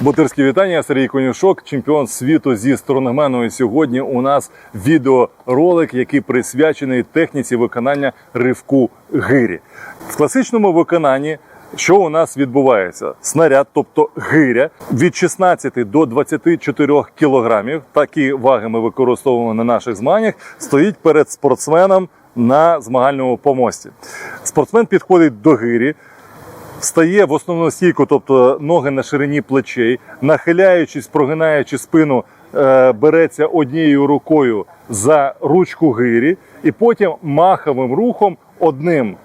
Ботирські вітання, Сергій Конюшок, чемпіон світу зі сторонгмену. І сьогодні у нас відеоролик, який присвячений техніці виконання ривку гирі. В класичному виконанні що у нас відбувається? Снаряд, тобто гиря, від 16 до 24 кілограмів, такі ваги ми використовуємо на наших змаганнях, стоїть перед спортсменом на змагальному помості. Спортсмен підходить до гирі, Встає в основну стійку, тобто ноги на ширині плечей, нахиляючись, прогинаючи спину, е, береться однією рукою за ручку гирі, і потім маховим рухом, одним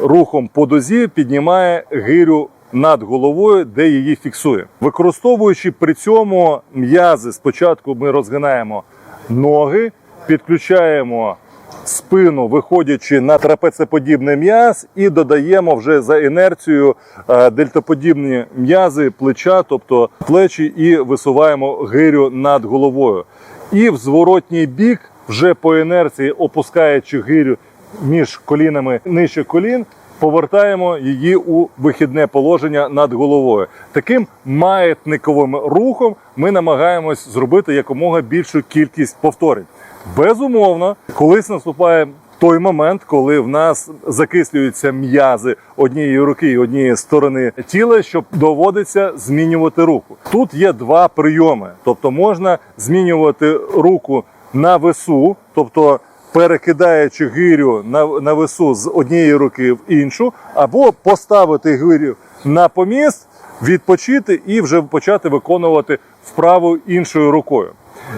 рухом по дозі піднімає гирю над головою, де її фіксує. Використовуючи при цьому м'язи, спочатку ми розгинаємо ноги, підключаємо спину, виходячи на трапецеподібний м'яз, і додаємо вже за інерцією е, дельтоподібні м'язи плеча, тобто плечі, і висуваємо гирю над головою. І в зворотній бік, вже по інерції, опускаючи гирю між колінами нижче колін. Повертаємо її у вихідне положення над головою. Таким маятниковим рухом ми намагаємось зробити якомога більшу кількість повторень. Безумовно, колись наступає той момент, коли в нас закислюються м'язи однієї руки і однієї сторони тіла, що доводиться змінювати руку. Тут є два прийоми, тобто можна змінювати руку на весу, тобто перекидаючи гирю на, на весу з однієї руки в іншу, або поставити гирю на поміст, відпочити і вже почати виконувати вправу іншою рукою.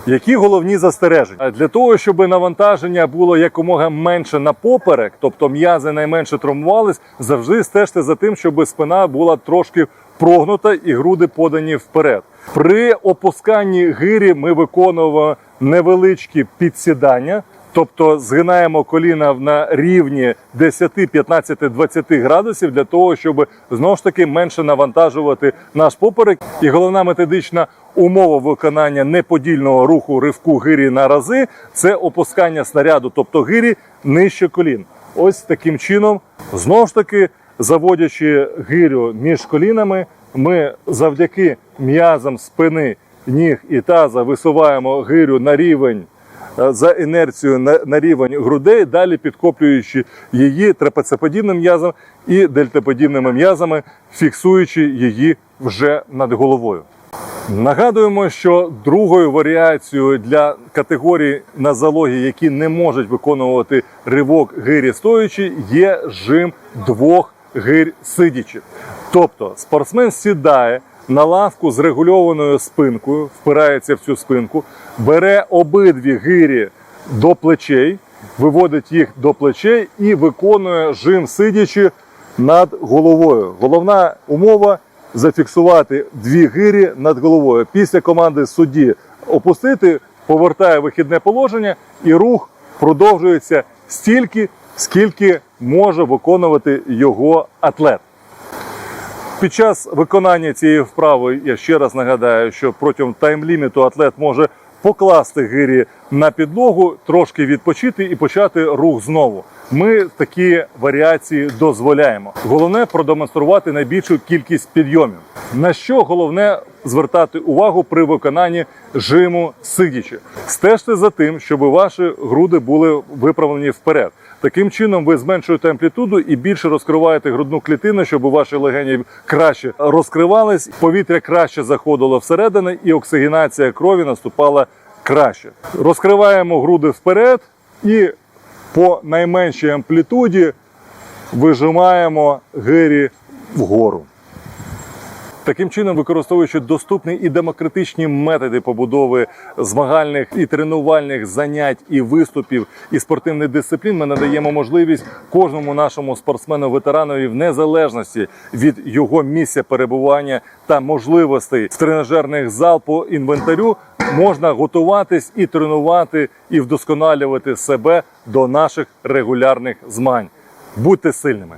Які головні застереження для того, щоб навантаження було якомога менше на поперек, тобто м'язи найменше травмувались, завжди стежте за тим, щоб спина була трошки прогнута і груди подані вперед. При опусканні гирі ми виконуємо невеличкі підсідання. Тобто згинаємо коліна на рівні 10, 15, 20 градусів для того, щоб знову ж таки менше навантажувати наш поперек. І головна методична умова виконання неподільного руху ривку гирі на рази це опускання снаряду, тобто гирі нижче колін. Ось таким чином, знову ж таки, заводячи гирю між колінами, ми завдяки м'язам спини, ніг і таза висуваємо гирю на рівень за інерцією на, на рівень грудей, далі підкоплюючи її трапецеподібним м'язом і дельтаподібними м'язами, фіксуючи її вже над головою. Нагадуємо, що другою варіацією для категорій на залогі, які не можуть виконувати ривок гирі стоячи, є жим двох гир сидячи. Тобто спортсмен сідає на лавку з регульованою спинкою, впирається в цю спинку, бере обидві гирі до плечей, виводить їх до плечей і виконує жим сидячи над головою. Головна умова зафіксувати дві гирі над головою. Після команди судді опустити, повертає вихідне положення, і рух продовжується стільки, скільки може виконувати його атлет. Під час виконання цієї вправи я ще раз нагадаю, що протягом тайм-ліміту атлет може покласти гирі на підлогу, трошки відпочити і почати рух знову. Ми такі варіації дозволяємо. Головне продемонструвати найбільшу кількість підйомів. На що головне звертати увагу при виконанні жиму сидячи. Стежте за тим, щоб ваші груди були виправлені вперед. Таким чином ви зменшуєте амплітуду і більше розкриваєте грудну клітину, щоб ваші легені краще розкривались, повітря краще заходило всередину, і оксигенація крові наступала краще. Розкриваємо груди вперед і по найменшій амплітуді вижимаємо гирі вгору. Таким чином, використовуючи доступні і демократичні методи побудови змагальних і тренувальних занять і виступів і спортивних дисциплін, ми надаємо можливість кожному нашому спортсмену-ветеранові в незалежності від його місця перебування та можливостей в тренажерних зал по інвентарю можна готуватись і тренувати, і вдосконалювати себе до наших регулярних змагань. Будьте сильними!